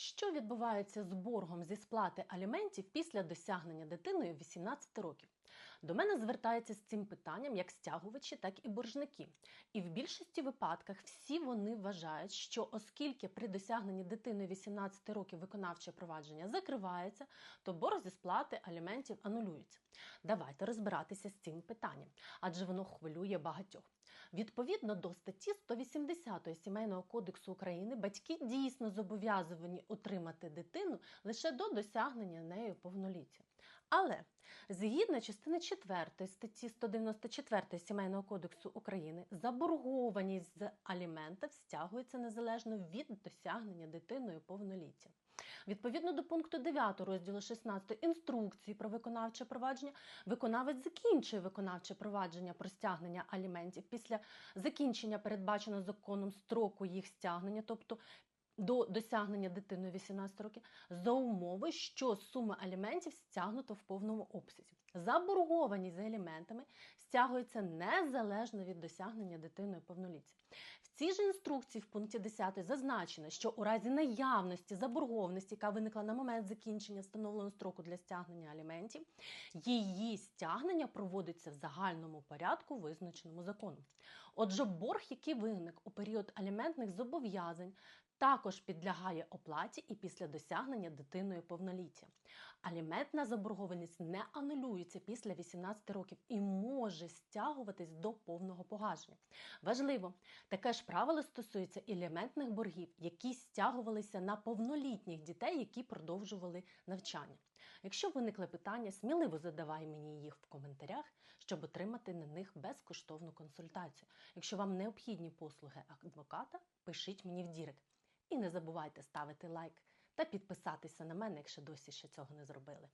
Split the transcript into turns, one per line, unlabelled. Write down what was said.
Що відбувається з боргом зі сплати аліментів після досягнення дитиною 18 років? До мене звертаються з цим питанням як стягувачі, так і боржники. І в більшості випадках всі вони вважають, що оскільки при досягненні дитиною 18 років виконавче провадження закривається, то борг зі сплати аліментів анулюється. Давайте розбиратися з цим питанням, адже воно хвилює багатьох. Відповідно до статті 180 Сімейного кодексу України, батьки дійсно зобов'язані утримати дитину лише до досягнення нею повноліття. Але згідно частини 4 статті 194 Сімейного кодексу України, заборгованість з аліментів стягується незалежно від досягнення дитиною повноліття. Відповідно до пункту 9 розділу 16 інструкції про виконавче провадження, виконавець закінчує виконавче провадження про стягнення аліментів після закінчення передбаченого законом строку їх стягнення, тобто до досягнення дитиною 18 років, за умови, що сума аліментів стягнута в повному обсязі. Заборгованість за аліментами стягується незалежно від досягнення дитиною повноліття. В цій ж інструкції в пункті 10 зазначено, що у разі наявності заборгованості, яка виникла на момент закінчення встановленого строку для стягнення аліментів, її стягнення проводиться в загальному порядку, визначеному законом. Отже, борг, який виник у період аліментних зобов'язань, також підлягає оплаті і після досягнення дитиною повноліття. Аліментна заборгованість не анулюється після 18 років і може стягуватись до повного погашення. Важливо, таке ж правило стосується і аліментних боргів, які стягувалися на повнолітніх дітей, які продовжували навчання. Якщо виникли питання, сміливо задавай мені їх в коментарях, щоб отримати на них безкоштовну консультацію. Якщо вам необхідні послуги адвоката, пишіть мені в Дірект. І не забувайте ставити лайк та підписатися на мене, якщо досі ще цього не зробили.